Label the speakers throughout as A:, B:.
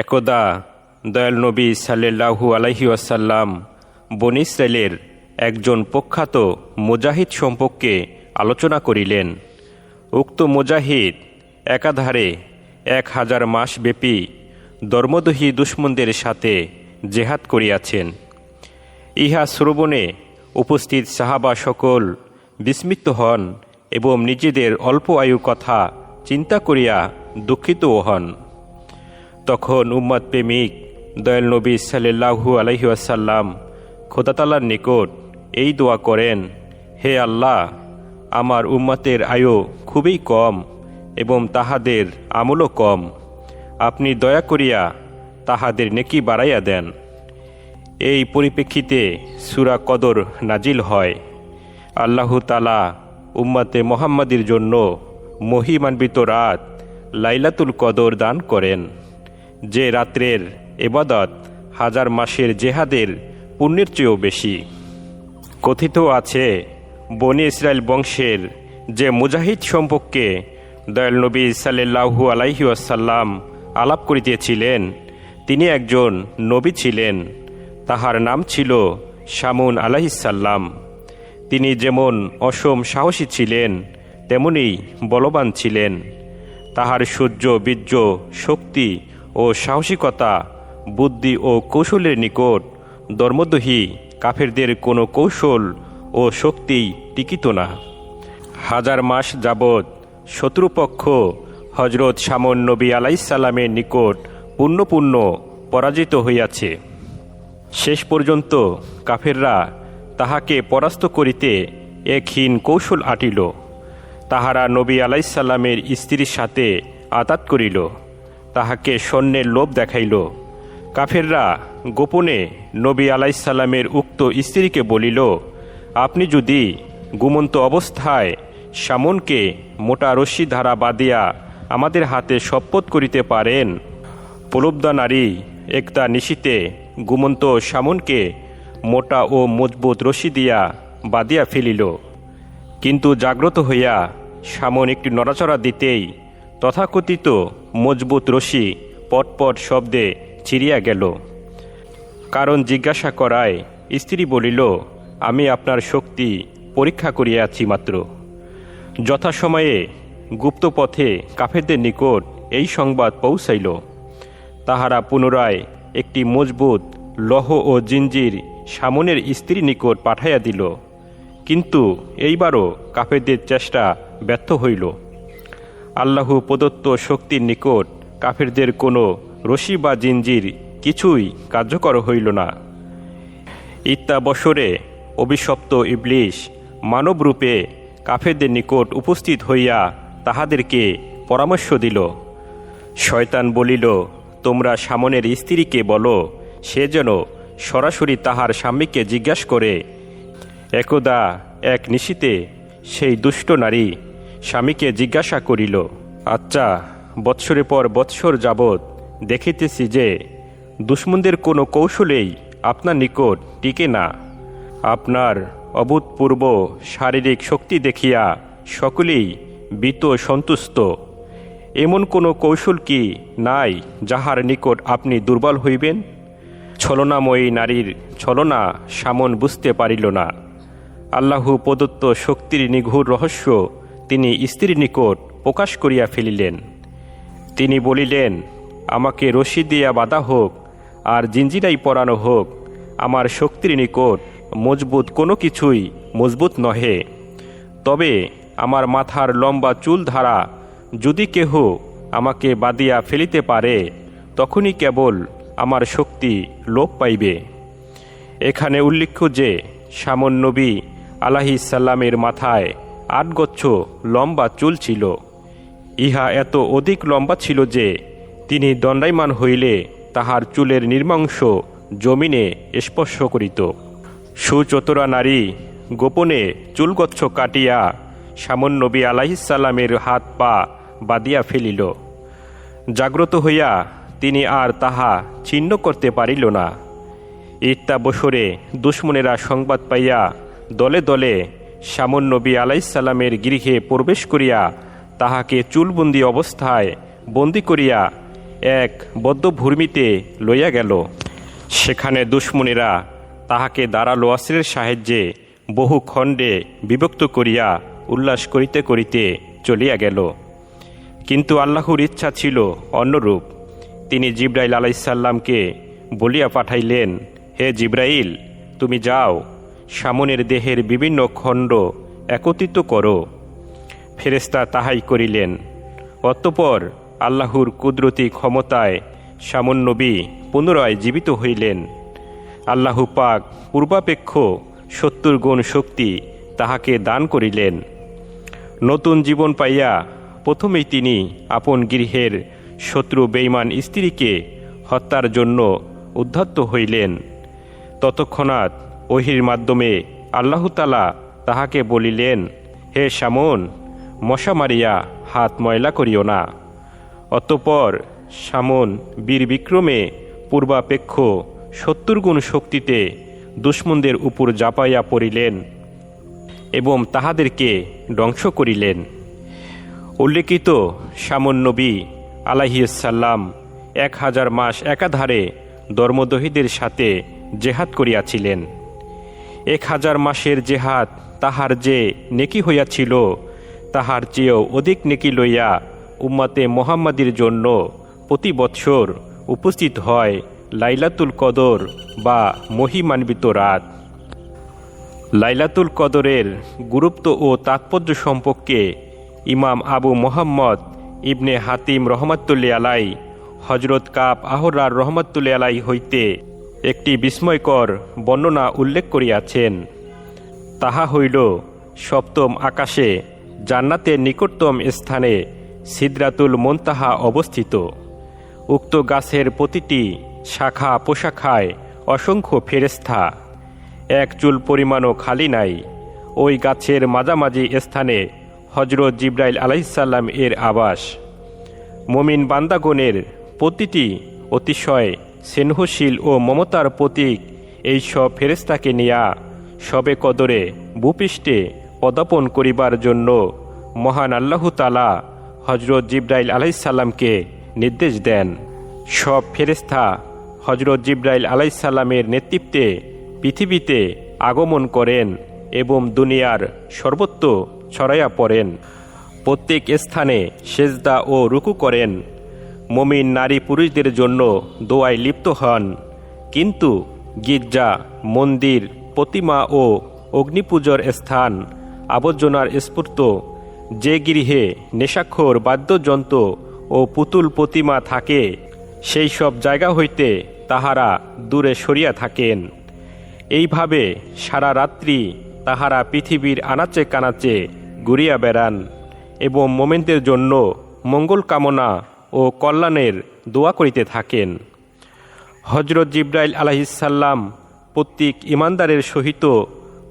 A: একদা দয়াল নবী সাল্লাহু আলাইহি আসাল্লাম বন ইসরায়েলের একজন প্রখ্যাত মুজাহিদ সম্পর্কে আলোচনা করিলেন। উক্ত মুজাহিদ একাধারে এক হাজার মাস ব্যাপী ধর্মদহী দুশ্মনদের সাথে জেহাদ করিয়াছেন। ইহা শ্রবণে উপস্থিত সাহাবা সকল বিস্মিত হন এবং নিজেদের অল্প আয়ু কথা চিন্তা করিয়া দুঃখিতও হন। তখন উম্মাদ প্রেমিক দয়াল নবী সাল্লাহু আলহি আসাল্লাম খোদাতালার নিকট এই দোয়া করেন, হে আল্লাহ, আমার উম্মাতের আয়ু খুবই কম এবং তাহাদের আমলও কম। আপনি দয়া করিয়া তাহাদের নেকি বাড়াইয়া দেন। এই পরিপ্রেক্ষিতে সুরা কদর নাজিল হয়। আল্লাহ তালা উম্মাতে মোহাম্মদের জন্য মহিমান্বিত রাত লাইলাতুল কদর দান করেন। যে রাত্রের এবাদত হাজার মাসের জেহাদের পুণ্যের চেয়েও বেশি। কথিত আছে, বনি ইসরায়েল বংশের যে মুজাহিদ সম্পর্কে দয়াল নবী সাল্লাহু আলাইহি আসাল্লাম আলাপ করিতেছিলেন, তিনি একজন নবী ছিলেন। তাহার নাম ছিল শামুন আলাহিসাল্লাম তিনি যেমন অসম সাহসী ছিলেন তেমনি বলবান ছিলেন। তাহার সূর্য, বীর্য, শক্তি ও সাহসিকতা, বুদ্ধি ও কৌশলের নিকট ধর্মদহী কাফেরদের কোনো কৌশল ও শক্তি টিকিত না। হাজার মাস যাবৎ শত্রুপক্ষ হজরত শামন নবী আলাইসাল্লামের নিকট পূর্ণপূর্ণ পরাজিত হইয়াছে। শেষ পর্যন্ত কাফেররা তাহাকে পরাস্ত করিতে এক হীন কৌশল আটিল। তাহারা নবী আলাইসাল্লামের স্ত্রীর সাথে আতাত করিল। তাহাকে সৈন্যের লোভ দেখাইল। কাফেররা গোপনে নবী আলাইসাল্লামের উক্ত স্ত্রীকে বলিল, আপনি যদি গুমন্ত অবস্থায় সামনকে মোটা রশ্মি ধারা বাঁধিয়া আমাদের হাতে শপথ করিতে পারেন প্রলব্ধা নারী একতা নিশিতে গুমন্ত সামনকে মোটা ও মজবুত রশি দিয়া বাঁধিয়া ফেলিল। কিন্তু জাগ্রত হইয়া সামন একটি নড়াচড়া দিতেই তথাকথিত মজবুত রশি পটপট শব্দে ছিঁড়িয়া গেল। কারণ জিজ্ঞাসা করায়, স্ত্রী বলিল, আমি আপনার শক্তি পরীক্ষা করিয়াছি মাত্র। যথাসময়ে গুপ্তপথে কাফেরদের নিকট এই সংবাদ পৌঁছাইল। তাহারা পুনরায় একটি মজবুত লহ ও জিঞ্জির সামনের স্ত্রী নিকট পাঠাইয়া দিল। কিন্তু এইবারও কাফেরদের চেষ্টা ব্যর্থ হইল। আল্লাহ প্রদত্ত শক্তির নিকট কাফেরদের কোনো রশি বা জিঞ্জির কিছুই কার্যকর হইল না। ইত্যাবসরে অভিশপ্ত ইবলিশ মানবরূপে কাফেরদের নিকট উপস্থিত হইয়া তাহাদেরকে পরামর্শ দিল। শয়তান বলিল, তোমরা সামনের স্ত্রীকে বলো, সে যেন সরাসরি তাহার স্বামীকে জিজ্ঞাস করে, একদা এক নিশিতে সেই দুষ্ট নারী স্বামীকে জিজ্ঞাসা করিল আচ্ছা বৎসরে পর বৎসর যাবৎ দেখিতেছি যে দুশ্মনদের কোনো কৌশলেই আপনার নিকট টিকে না। আপনার অভূতপূর্ব শারীরিক শক্তি দেখিয়া সকলেই বিত সন্তুষ্ট। এমন কোনো কৌশল কি নাই যাহার নিকট আপনি দুর্বল হইবেন? ছলনাময়ী নারীর ছলনা সামন বুঝতে পারিল না। আল্লাহু প্রদত্ত শক্তির নিঘুর রহস্য তিনি স্ত্রীর নিকট প্রকাশ করিয়া ফেলিলেন। তিনি বলিলেন, আমাকে রশি দিয়া বাঁধা হোক আর জিঞ্জিরাই পরানো হোক, আমার শক্তির নিকট মজবুত কোনো কিছুই মজবুত নহে। তবে আমার মাথার লম্বা চুল ধারা যদি কেহ আমাকে বাদিয়া ফেলিতে পারে, তখনই কেবল আমার শক্তি লোপ পাইবে। এখানে উল্লেখ্য যে সামন নবী আলাহি সাল্লামের মাথায় আট গচ্ছ লম্বা চুল ছিল। ইহা এত অধিক লম্বা ছিল যে, তিনি দণ্ডায়মান হইলে তাহার চুলের নির্মাংস জমিনে স্পর্শ করিত। সুচতুরা নারী গোপনে চুলগচ্ছ কাটিয়া সামন নবী আলাহিসাল্লামের হাত পা বাদিয়া ফেলিল। জাগ্রত হইয়া তিনি আর তাহা ছিন্ন করতে পারিল না। ইত্যাবসরে দুশ্মনেরা সংবাদ পাইয়া দলে দলে সামন নবী আলাইসাল্লামের গৃহে প্রবেশ করিয়া তাহাকে চুলবন্দি অবস্থায় বন্দি করিয়া এক বদ্ধ ভূমিতে লইয়া গেল। সেখানে দুশ্মনেরা তাহাকে দাঁড়াল অস্ত্রের সাহায্যে বহু খণ্ডে বিভক্ত করিয়া উল্লাস করিতে করিতে চলিয়া গেল। কিন্তু আল্লাহর ইচ্ছা ছিল অন্যরূপ। তিনি জিব্রাইল আলাইসাল্লামকে বলিয়া পাঠাইলেন, হে জিব্রাইল, তুমি যাও সামনের দেহের বিভিন্ন খণ্ড একত্রিত করো। ফেরেস্তা তাহাই করিলেন। অতঃপর আল্লাহর কুদরতি ক্ষমতায় সামন নবী পুনরায় জীবিত হইলেন। আল্লাহ পাক পূর্বাপেক্ষ সত্তর গুণ শক্তি তাহাকে দান করিলেন। নতুন জীবন পাইয়া প্রথমেই তিনি আপন গৃহের শত্রু বেইমান স্ত্রীকে হত্যার জন্য উদ্ধত্ত হইলেন। ততক্ষণাৎ ওহির মাধ্যমে আল্লাহতালা তাহাকে বলিলেন, হে সামন মশা মারিয়া হাত ময়লা করিও না। অতপর সামন বীর বিক্রমে পূর্বাপেক্ষ সত্তর গুণ শক্তিতে দুশ্মনদের উপর জাপাইয়া পড়িলেন এবং তাহাদেরকে ধ্বংস করিলেন। উল্লেখিত সামন নবী আলাহিসাল্লাম এক হাজার মাস একাধারে ধর্মদহীদের সাথে জেহাদ করিয়াছিলেন। এক হাজার মাসের জেহাদ তাহার যে নেকি হইয়াছিল, তাহার চেয়েও অধিক নেকি লইয়া উম্মাতে মোহাম্মদীর জন্য প্রতি বৎসর উপস্থিত হয় লাইলাতুল কদর বা মহিমান্বিত রাত। লাইলাতুল কদরের গুরুত্ব ও তাৎপর্য সম্পর্কে ইমাম আবু মোহাম্মদ ইবনে হাতিম রহমাতুল্লি আলাই হজরত কাপ আহরার রহমাতুল্লি হইতে একটি বিস্ময়কর বর্ণনা উল্লেখ করিয়াছেন। তাহা হইল, সপ্তম আকাশে জান্নাতের নিকটতম স্থানে সিদ্রাতুল মন্তাহা অবস্থিত। উক্ত গাছের প্রতিটি শাখা পোশাখায় অসংখ্য ফেরেস্তা এক চুল পরিমাণও খালি নাই। ওই গাছের মাঝামাঝি স্থানে হজরত জিব্রাইল আলাইসাল্লাম এর আবাস। মমিন বান্দাগণের প্রতিটি অতিশয় স্নেহশীল ও মমতার প্রতীক, এই সব ফেরেস্তাকে নিয়া সবে কদরে ভূপৃষ্ঠে পদাপন করিবার জন্য মহান আল্লাহ তালা হজরত জিব্রাইল আলাইসাল্লামকে নির্দেশ দেন। সব ফেরেস্তা হজরত জিব্রাইল আলাইসাল্লামের নেতৃত্বে পৃথিবীতে আগমন করেন এবং দুনিয়ার সর্বত্র ছড়াইয়া পড়েন। প্রত্যেক স্থানে সেজদা ও রুকু করেন। মমিন নারী পুরুষদের জন্য দোয়ায় লিপ্ত হন। কিন্তু গির্জা, মন্দির, প্রতিমা ও অগ্নিপূজর স্থান, আবর্জনার স্ফূর্ত, যে গৃহে নেশাক্ষর বাদ্যযন্ত্র ও পুতুল প্রতিমা থাকে, সেই সব জায়গা হইতে তাহারা দূরে সরিয়া থাকেন। এইভাবে সারা রাত্রি তাহারা পৃথিবীর আনাচে কানাচে ঘুরিয়া বেড়ান এবং মোমেন্টের জন্য মঙ্গল কামনা ও কল্যাণের দোয়া করিতে থাকেন। হজরত জিব্রাইল আলাহিসাল্লাম প্রত্যেক ইমানদারের সহিত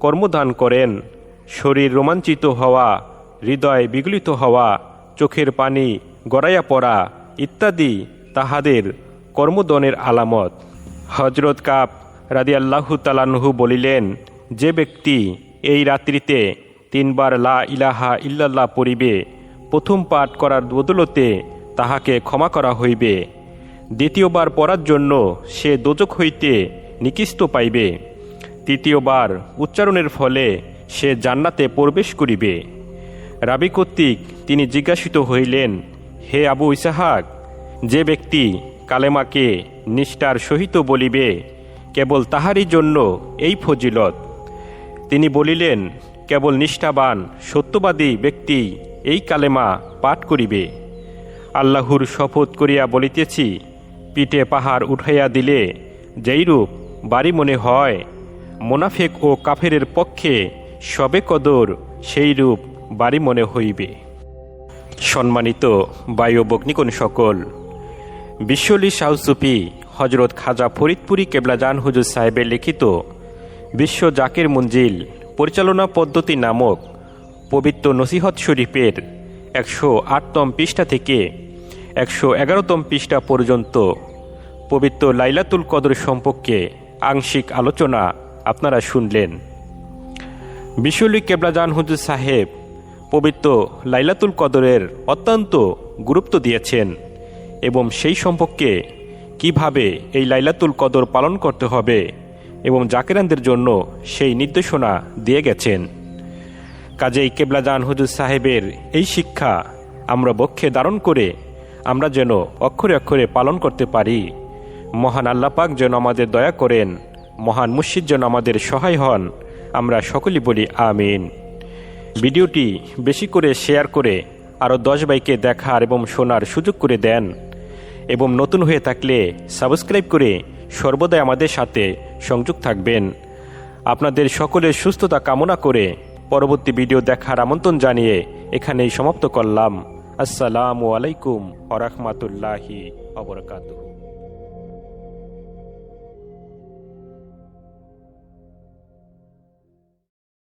A: কর্মদান করেন। শরীর রোমাঞ্চিত হওয়া, হৃদয় বিগলিত হওয়া, চোখের পানি গড়াইয়া পড়া ইত্যাদি তাহাদের কর্মদনের আলামত। হজরত কাপ রাদিয়াল্লাহু তালানহু বলিলেন, যে ব্যক্তি এই রাত্রিতে তিনবার লা ইলাহা ইল্লাল্লাহ পড়িবে, প্রথম পাঠ করার বদলতে তাহাকে ক্ষমা করা হইবে। দ্বিতীয়বার পড়ার জন্য সে দোজক হইতে নিকিস্ত পাইবে। তৃতীয়বার উচ্চারণের ফলে সে জান্নাতে প্রবেশ করিবে। রাবি কর্তৃক তিনি জিজ্ঞাসিত হইলেন, হে আবু ইসাহাক, যে ব্যক্তি কালেমাকে নিষ্ঠার সহিত বলিবে, কেবল তাহারই জন্য এই ফজিলত? তিনি বলিলেন, কেবল নিষ্ঠাবান, সত্যবাদী ব্যক্তি এই কালেমা পাঠ করিবে। আল্লাহর শপথ করিয়া বলিতেছি, পিঠে পাহাড় উঠাইয়া দিলে যেইরূপ বাড়ি মনে হয়, মোনাফেক ও কাফেরের পক্ষে সবে কদর সেইরূপ বাড়ি মনে হইবে। সম্মানিত বায়ু বগ্নিকোণ সকল, বিশ্বলি শাহসুফি হজরত খাজা ফরিদপুরি কেবলাজান হুজুর সাহেবের লিখিত বিশ্ব জাকের মঞ্জিল পরিচালনা পদ্ধতি নামক পবিত্র নসিহত শরীফের একশো আটতম পৃষ্ঠা থেকে একশো এগারোতম পৃষ্ঠা পর্যন্ত। পবিত্র লাইলাতুল কদর সম্পর্কে আংশিক আলোচনা আপনারা শুনলেন। বিশ্বলি কেবলাজান হুজুর সাহেব পবিত্র লাইলাতুল কদরের অত্যন্ত গুরুত্ব দিয়েছেন এবং সেই সম্পর্কে কীভাবে এই লাইলাতুল কদর পালন করতে হবে এবং জাকেরানদের জন্য সেই নির্দেশনা দিয়ে গেছেন। কাজেই কেবলাজান হুজুর সাহেবের এই শিক্ষা আমরা বক্ষে ধারণ করে আমরা যেন অক্ষরে অক্ষরে পালন করতে পারি। মহান আল্লাপাক যেন আমাদের দয়া করেন, মহান মুর্শিদ যেন আমাদের সহায় হন। আমরা সকলেই বলি আমিন। ভিডিওটি বেশি করে শেয়ার করে আরও দশ বাইকে দেখার এবং শোনার সুযোগ করে দেন এবং নতুন হয়ে থাকলে সাবস্ক্রাইব করে সর্বদাই আমাদের সাথে সংযোগ থাকবেন। আপনাদের সকলের সুস্থতা কামনা করে পরবর্তী ভিডিও দেখার আমন্ত্রণ জানিয়ে এখানেই সমাপ্ত করলাম। আসসালামু আলাইকুম আরহামাতুল্লাহি অবরকাতুহু